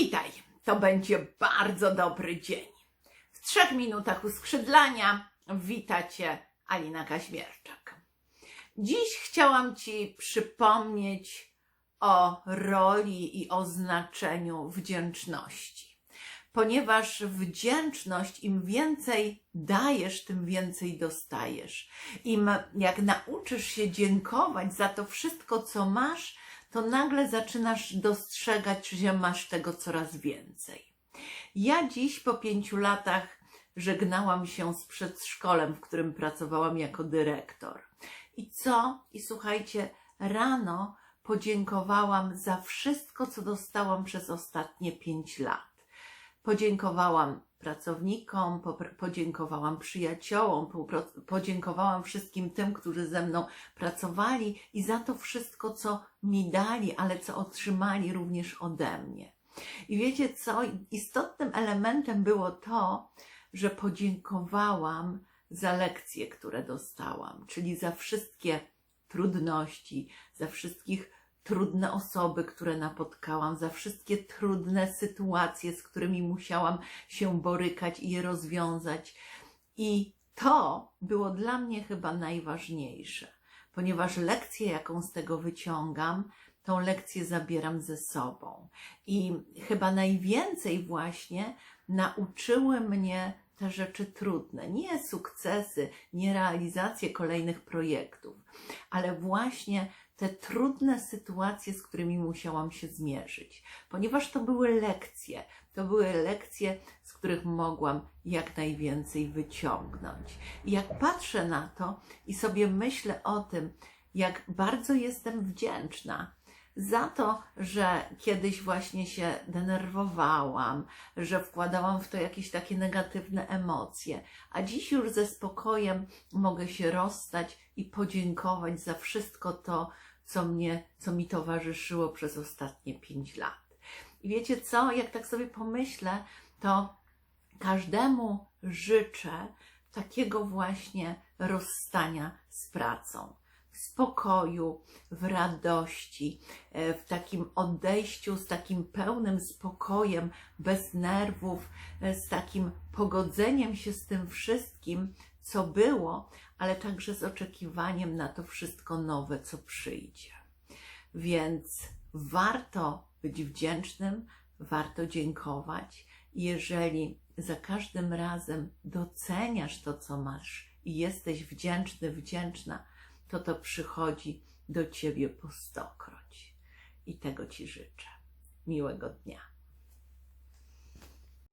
Witaj, to będzie bardzo dobry dzień. W trzech minutach uskrzydlania wita Cię Alina Kaźmierczak. Dziś chciałam Ci przypomnieć o roli i o znaczeniu wdzięczności. Ponieważ wdzięczność, im więcej dajesz, tym więcej dostajesz. Im jak nauczysz się dziękować za to wszystko, co masz, to nagle zaczynasz dostrzegać, że masz tego coraz więcej. Ja dziś po pięciu latach żegnałam się z przedszkolem, w którym pracowałam jako dyrektor. I co? I słuchajcie, rano podziękowałam za wszystko, co dostałam przez ostatnie pięć lat. Podziękowałam pracownikom, podziękowałam przyjaciołom, podziękowałam wszystkim tym, którzy ze mną pracowali i za to wszystko, co mi dali, ale co otrzymali również ode mnie. I wiecie co? Istotnym elementem było to, że podziękowałam za lekcje, które dostałam, czyli za wszystkie trudności, za wszystkich trudne osoby, które napotkałam, za wszystkie trudne sytuacje, z którymi musiałam się borykać i je rozwiązać. I to było dla mnie chyba najważniejsze, ponieważ lekcję, jaką z tego wyciągam, tą lekcję zabieram ze sobą. I chyba najwięcej właśnie nauczyły mnie te rzeczy trudne. Nie sukcesy, nie realizacje kolejnych projektów, ale właśnie te trudne sytuacje, z którymi musiałam się zmierzyć, ponieważ to były lekcje, to były lekcje, z których mogłam jak najwięcej wyciągnąć. I jak patrzę na to i sobie myślę o tym, jak bardzo jestem wdzięczna za to, że kiedyś właśnie się denerwowałam, że wkładałam w to jakieś takie negatywne emocje, a dziś już ze spokojem mogę się rozstać i podziękować za wszystko to, co mnie, co mi towarzyszyło przez ostatnie pięć lat. I wiecie co, jak tak sobie pomyślę, to każdemu życzę takiego właśnie rozstania z pracą. Spokoju, w radości, e, w takim odejściu, z takim pełnym spokojem, bez nerwów, e, z takim pogodzeniem się z tym wszystkim, co było, ale także z oczekiwaniem na to wszystko nowe, co przyjdzie. Więc warto być wdzięcznym, warto dziękować. Jeżeli za każdym razem doceniasz to, co masz i jesteś wdzięczny, wdzięczna, to to przychodzi do ciebie po stokroć. I tego ci życzę. Miłego dnia.